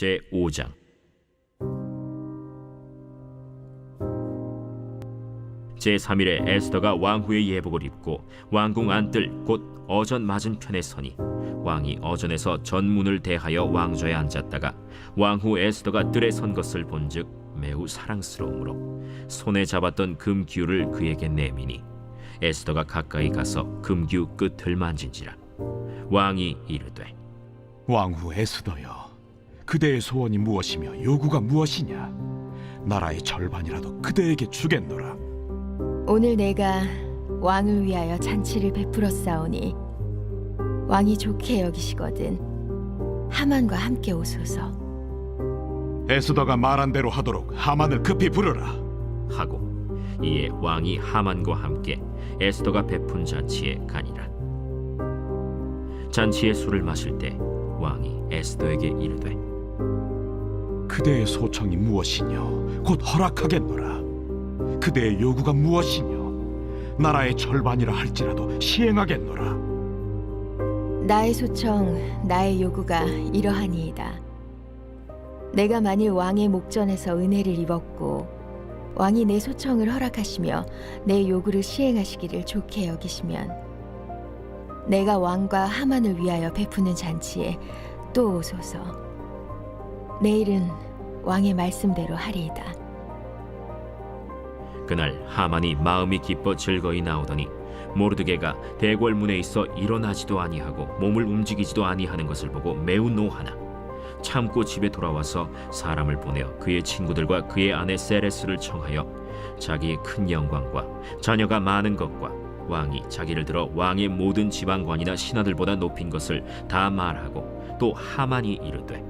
제 5장. 제 3일에 에스더가 왕후의 예복을 입고 왕궁 안뜰 곧 어전 맞은편에 서니 왕이 어전에서 전문을 대하여 왕좌에 앉았다가 왕후 에스더가 뜰에 선 것을 본즉 매우 사랑스러우므로 손에 잡았던 금규를 그에게 내미니 에스더가 가까이 가서 금규 끝을 만진지라 왕이 이르되 왕후 에스더여, 그대의 소원이 무엇이며 요구가 무엇이냐? 나라의 절반이라도 그대에게 주겠노라. 오늘 내가 왕을 위하여 잔치를 베풀었사오니 왕이 좋게 여기시거든 하만과 함께 오소서 에스더가 말한 대로 하도록 하만을 급히 부르라. 하고 이에 왕이 하만과 함께 에스더가 베푼 잔치에 가니라 잔치의 술을 마실 때 왕이 에스더에게 이르되 그대의 소청이 무엇이뇨? 곧 허락하겠노라. 그대의 요구가 무엇이뇨? 나라의 절반이라 할지라도 시행하겠노라. 나의 소청 나의 요구가 이러하니이다 내가 만일 왕의 목전에서 은혜를 입었고 왕이 내 소청을 허락하시며 내 요구를 시행하시기를 좋게 여기시면 내가 왕과 하만을 위하여 베푸는 잔치에 또 오소서 내일은 왕의 말씀대로 하리이다. 그날 하만이 마음이 기뻐 즐거이 나오더니 모르드게가 대궐문에 있어 일어나지도 아니하고 몸을 움직이지도 아니하는 것을 보고 매우 노하나 참고 집에 돌아와서 사람을 보내어 그의 친구들과 그의 아내 세레스를 청하여 자기의 큰 영광과 자녀가 많은 것과 왕이 자기를 들어 왕의 모든 지방관이나 신하들보다 높인 것을 다 말하고 또 하만이 이르되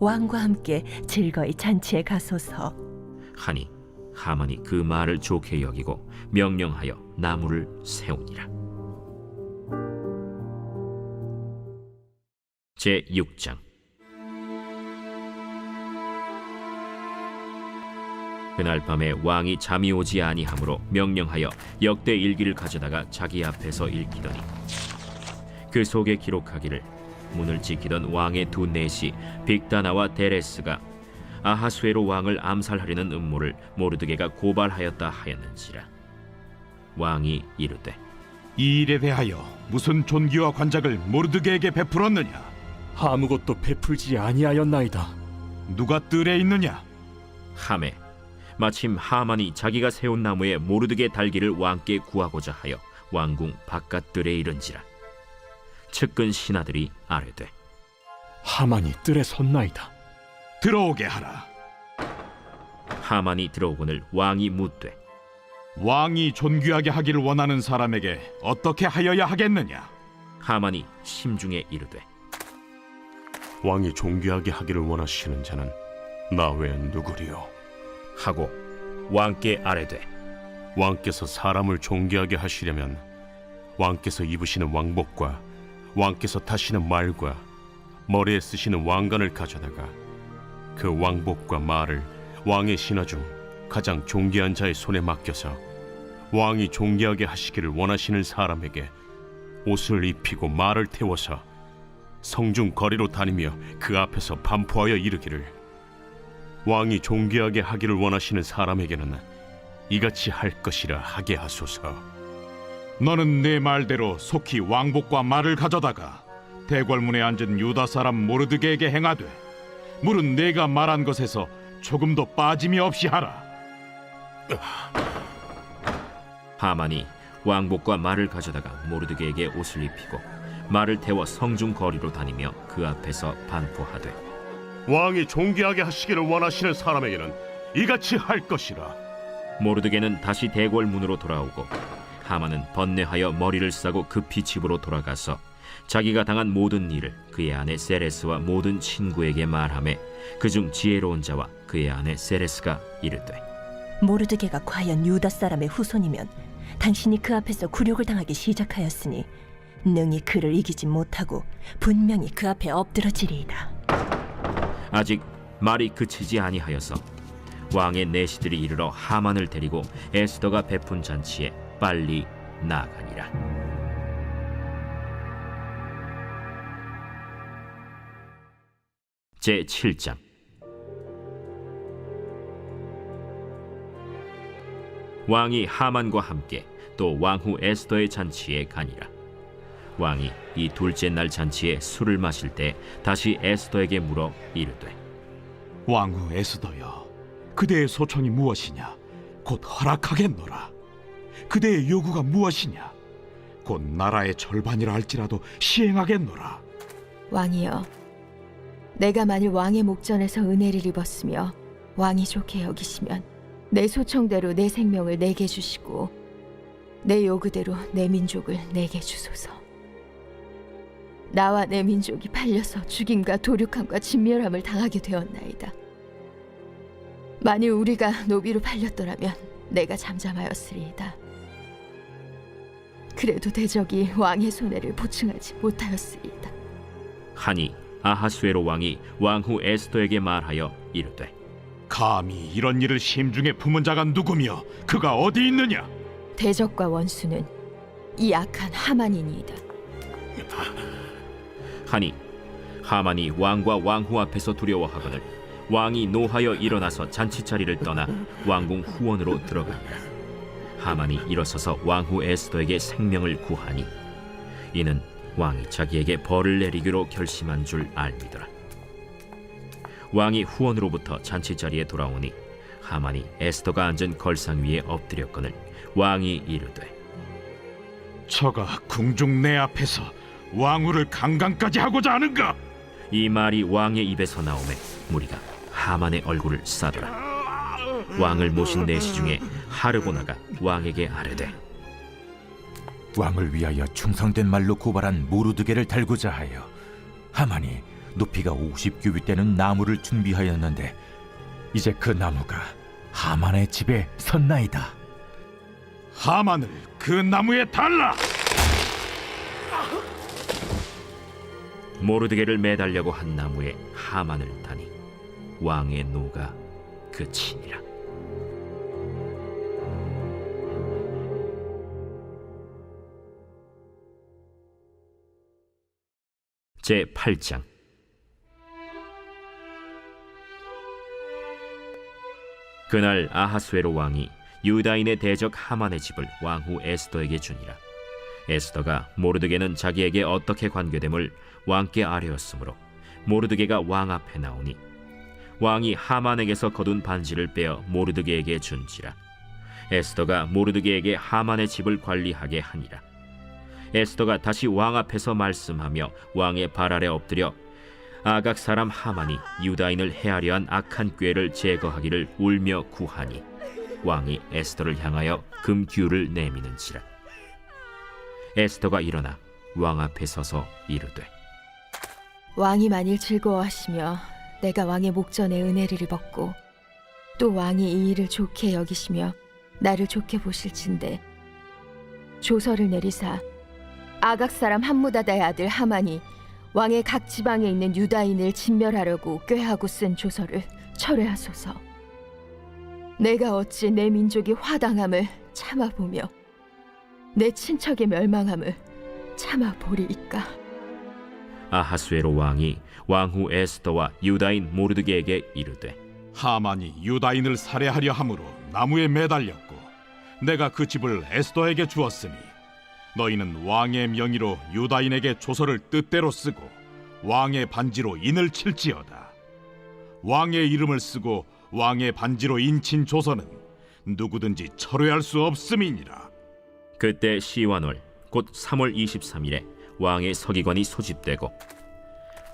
왕과 함께 즐거이 잔치에 가소서. 하니 하만이 그 말을 좋게 여기고 명령하여 나무를 세우니라. 제 6장 그날 밤에 왕이 잠이 오지 아니하므로 명령하여 역대 일기를 가져다가 자기 앞에서 읽히더니 그 속에 기록하기를 문을 지키던 왕의 두 내시 빅다나와 데레스가 아하수에로 왕을 암살하려는 음모를 모르드게가 고발하였다 하였는지라 왕이 이르되 이 일에 대하여 무슨 존귀와 관작을 모르드게에게 베풀었느냐? 아무것도 베풀지 아니하였나이다. 누가 뜰에 있느냐? 함에 마침 하만이 자기가 세운 나무에 모르드게 달기를 왕께 구하고자 하여 왕궁 바깥들에 이른지라 측근 신하들이 아뢰되 하만이 뜰에 섰나이다. 들어오게 하라. 하만이 들어오거늘 왕이 묻되 왕이 존귀하게 하기를 원하는 사람에게 어떻게 하여야 하겠느냐? 하만이 심중에 이르되 왕이 존귀하게 하기를 원하시는 자는 나 외엔 누구리요 하고 왕께 아뢰되 왕께서 사람을 존귀하게 하시려면 왕께서 입으시는 왕복과 왕께서 타시는 말과 머리에 쓰시는 왕관을 가져다가 그 왕복과 말을 왕의 신하 중 가장 존귀한 자의 손에 맡겨서 왕이 존귀하게 하시기를 원하시는 사람에게 옷을 입히고 말을 태워서 성중 거리로 다니며 그 앞에서 반포하여 이르기를 왕이 존귀하게 하기를 원하시는 사람에게는 이같이 할 것이라 하게 하소서. 너는 내 말대로 속히 왕복과 말을 가져다가 대궐문에 앉은 유다 사람 모르드게에게 행하되 물은 내가 말한 것에서 조금도 빠짐이 없이 하라. 하만이 왕복과 말을 가져다가 모르드게에게 옷을 입히고 말을 태워 성중 거리로 다니며 그 앞에서 반포하되 왕이 존귀하게 하시기를 원하시는 사람에게는 이같이 할 것이라. 모르드게는 다시 대궐 문으로 돌아오고 하만은 번뇌하여 머리를 싸고 급히 집으로 돌아가서 자기가 당한 모든 일을 그의 아내 세레스와 모든 친구에게 말하매 그중 지혜로운 자와 그의 아내 세레스가 이르되 모르드게가 과연 유다 사람의 후손이면 당신이 그 앞에서 굴욕을 당하기 시작하였으니 능히 그를 이기지 못하고 분명히 그 앞에 엎드러지리이다. 아직 말이 그치지 아니하여서 왕의 내시들이 이르러 하만을 데리고 에스더가 베푼 잔치에 빨리 나아가니라. 제 7장 왕이 하만과 함께 또 왕후 에스더의 잔치에 가니라. 왕이 이 둘째 날 잔치에 술을 마실 때 다시 에스더에게 물어 이르되 왕후 에스더여, 그대의 소청이 무엇이냐? 곧 허락하겠노라. 그대의 요구가 무엇이냐? 곧 나라의 절반이라 할지라도 시행하겠노라. 왕이여, 내가 만일 왕의 목전에서 은혜를 입었으며 왕이 좋게 여기시면 내 소청대로 내 생명을 내게 주시고 내 요구대로 내 민족을 내게 주소서. 나와 내 민족이 팔려서 죽임과 도륙함과 진멸함을 당하게 되었나이다. 만일 우리가 노비로 팔렸더라면 내가 잠잠하였으리이다. 그래도 대적이 왕의 손해를 보충하지 못하였으리이다. 하니 아하수에로 왕이 왕후 에스더에게 말하여 이르되 감히 이런 일을 심중에 품은 자가 누구며 그가 어디 있느냐? 대적과 원수는 이 악한 하만이니이다. 하니 하만이 왕과 왕후 앞에서 두려워하거늘 왕이 노하여 일어나서 잔치 자리를 떠나 왕궁 후원으로 들어가니라 하만이 일어서서 왕후 에스더에게 생명을 구하니 이는 왕이 자기에게 벌을 내리기로 결심한 줄 알미더라 왕이 후원으로부터 잔치 자리에 돌아오니 하만이 에스더가 앉은 걸상 위에 엎드렸거늘 왕이 이르되 저가 궁중 내 앞에서 왕후를 강간까지 하고자 하는가? 이 말이 왕의 입에서 나오매 무리가 하만의 얼굴을 싸더라 왕을 모신 내시 중에 하르보나가 왕에게 아뢰되 왕을 위하여 충성된 말로 고발한 모르드게를 달고자 하여 하만이 높이가 50규빗 되는 나무를 준비하였는데 이제 그 나무가 하만의 집에 섰나이다. 하만을 그 나무에 달라. 모르드게를 매달려고 한 나무에 하만을 다니 왕의 노가 그치니라 제 8장. 그날 아하수에로 왕이 유다인의 대적 하만의 집을 왕후 에스더에게 주니라. 에스더가 모르드게는 자기에게 어떻게 관계됨을 왕께 아뢰었으므로 모르드게가 왕 앞에 나오니 왕이 하만에게서 거둔 반지를 빼어 모르드게에게 준지라. 에스더가 모르드게에게 하만의 집을 관리하게 하니라 에스더가 다시 왕 앞에서 말씀하며 왕의 발 아래 엎드려 아각 사람 하만이 유다인을 해하려 한 악한 꾀를 제거하기를 울며 구하니 왕이 에스더를 향하여 금규를 내미는지라. 에스더가 일어나 왕 앞에 서서 이르되 왕이 만일 즐거워하시며 내가 왕의 목전에 은혜를 입었고 또 왕이 이 일을 좋게 여기시며 나를 좋게 보실진데 조서를 내리사 아각 사람 함무다다의 아들 하만이 왕의 각 지방에 있는 유다인을 진멸하려고 꾀하고 쓴 조서를 철회하소서. 내가 어찌 내 민족이 화당함을 참아보며 내 친척의 멸망함을 참아보리이까. 아하수에로 왕이 왕후 에스더와 유다인 모르드게에게 이르되 하만이 유다인을 살해하려 함으로 나무에 매달렸고 내가 그 집을 에스더에게 주었으니 너희는 왕의 명의로 유다인에게 조서를 뜻대로 쓰고 왕의 반지로 인을 칠지어다. 왕의 이름을 쓰고 왕의 반지로 인친 조서는 누구든지 철회할 수 없음이니라. 그때 시완월 곧 3월 23일에 왕의 서기관이 소집되고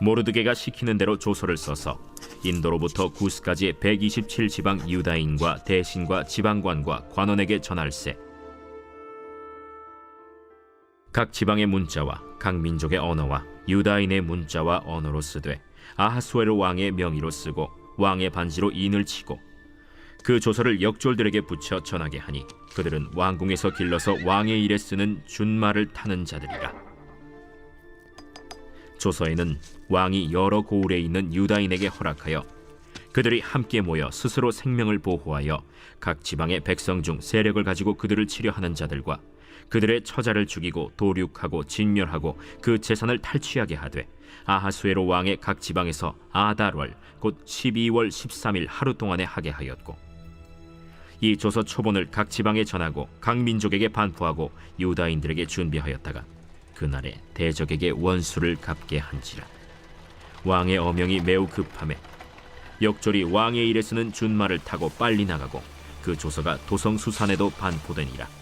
모르드게가 시키는 대로 조서를 써서 인도로부터 구스까지 127 지방 유다인과 대신과 지방관과 관원에게 전할세 각 지방의 문자와 각 민족의 언어와 유다인의 문자와 언어로 쓰되 아하수에로 왕의 명의로 쓰고 왕의 반지로 인을 치고 그 조서를 역졸들에게 붙여 전하게 하니 그들은 왕궁에서 길러서 왕의 일에 쓰는 준말을 타는 자들이라. 조서에는 왕이 여러 고을에 있는 유다인에게 허락하여 그들이 함께 모여 스스로 생명을 보호하여 각 지방의 백성 중 세력을 가지고 그들을 치려하는 자들과 그들의 처자를 죽이고 도륙하고 진멸하고 그 재산을 탈취하게 하되 아하수에로 왕의 각 지방에서 아달월 곧 12월 13일 하루 동안에 하게 하였고 이 조서 초본을 각 지방에 전하고 각 민족에게 반포하고 유다인들에게 준비하였다가 그날에 대적에게 원수를 갚게 한지라. 왕의 어명이 매우 급함에 역졸이 왕의 일에 쓰는 준말을 타고 빨리 나가고 그 조서가 도성 수산에도 반포되니라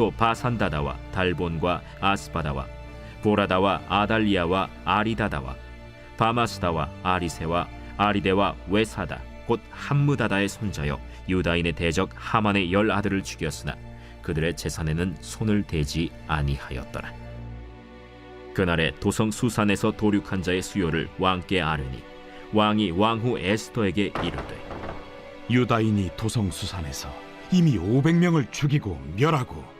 또 바산다다와 달본과 아스바다와 보라다와 아달리아와 아리다다와 바마스다와 아리세와 아리데와 외사다 곧 함무다다의 손자여 유다인의 대적 하만의 열 아들을 죽였으나 그들의 재산에는 손을 대지 아니하였더라. 그날에 도성 수산에서 도륙한 자의 수요를 왕께 아뢰니 왕이 왕후 에스더에게 이르되 유다인이 도성 수산에서 이미 500명을 죽이고 멸하고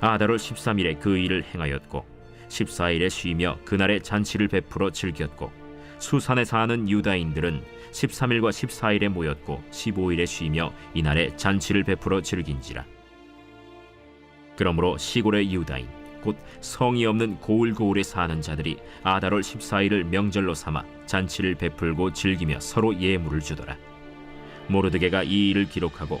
아달월 13일에 그 일을 행하였고 14일에 쉬며 그날에 잔치를 베풀어 즐겼고 수산에 사는 유다인들은 13일과 14일에 모였고 15일에 쉬며 이날에 잔치를 베풀어 즐긴지라. 그러므로 시골의 유다인 곧 성이 없는 고을고을에 사는 자들이 아달월 14일을 명절로 삼아 잔치를 베풀고 즐기며 서로 예물을 주더라. 모르드게가 이 일을 기록하고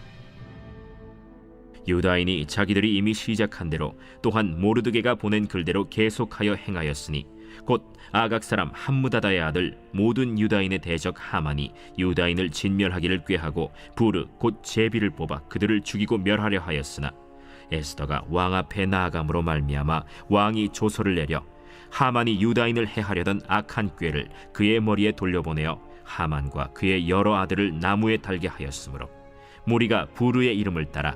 유다인이 자기들이 이미 시작한 대로 또한 모르드게가 보낸 글대로 계속하여 행하였으니 곧 아각 사람 함무다다의 아들 모든 유다인의 대적 하만이 유다인을 진멸하기를 꾀하고 부르 곧 제비를 뽑아 그들을 죽이고 멸하려 하였으나 에스더가 왕 앞에 나아감으로 말미암아 왕이 조서를 내려 하만이 유다인을 해하려던 악한 꾀를 그의 머리에 돌려보내어 하만과 그의 여러 아들을 나무에 달게 하였으므로 무리가 부르의 이름을 따라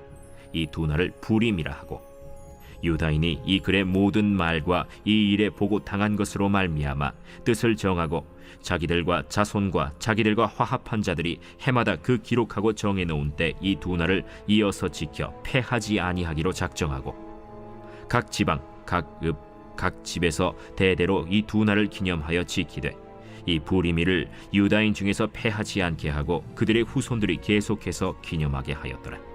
이 두 날을 부림이라 하고 유다인이 이 글의 모든 말과 이 일에 보고 당한 것으로 말미암아 뜻을 정하고 자기들과 자손과 자기들과 화합한 자들이 해마다 그 기록하고 정해 놓은 때 이 두 날을 이어서 지켜 패하지 아니하기로 작정하고 각 지방 각 읍 각 집에서 대대로 이 두 날을 기념하여 지키되 이 부리미를 유다인 중에서 패하지 않게 하고 그들의 후손들이 계속해서 기념하게 하였더라.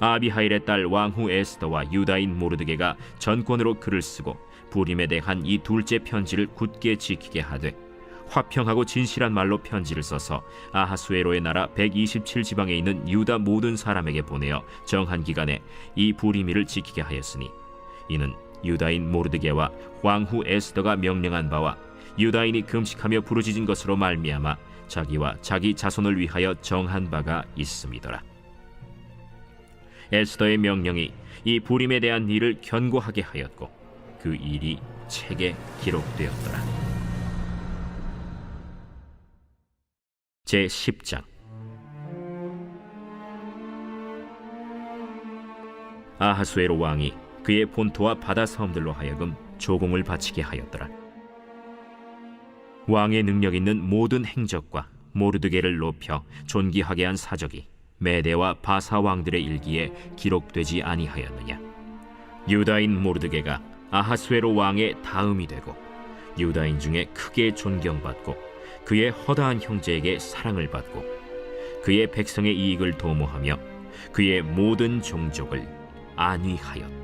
아비하일의 딸 왕후 에스더와 유다인 모르드게가 전권으로 글을 쓰고 부림에 대한 이 둘째 편지를 굳게 지키게 하되 화평하고 진실한 말로 편지를 써서 아하수에로의 나라 127 지방에 있는 유다 모든 사람에게 보내어 정한 기간에 이 부리미를 지키게 하였으니 이는 유다인 모르드게와 왕후 에스더가 명령한 바와 유다인이 금식하며 부르짖은 것으로 말미암아 자기와 자기 자손을 위하여 정한 바가 있음이더라. 에스더의 명령이 이 부림에 대한 일을 견고하게 하였고 그 일이 책에 기록되었더라. 제 10장 아하수에로 왕이 그의 본토와 바다 섬들로 하여금 조공을 바치게 하였더라. 왕의 능력 있는 모든 행적과 모르드게를 높여 존귀하게 한 사적이 메대와 바사 왕들의 일기에 기록되지 아니하였느냐? 유다인 모르드게가 아하수에로 왕의 다음이 되고 유다인 중에 크게 존경받고 그의 허다한 형제에게 사랑을 받고 그의 백성의 이익을 도모하며 그의 모든 종족을 안위하였다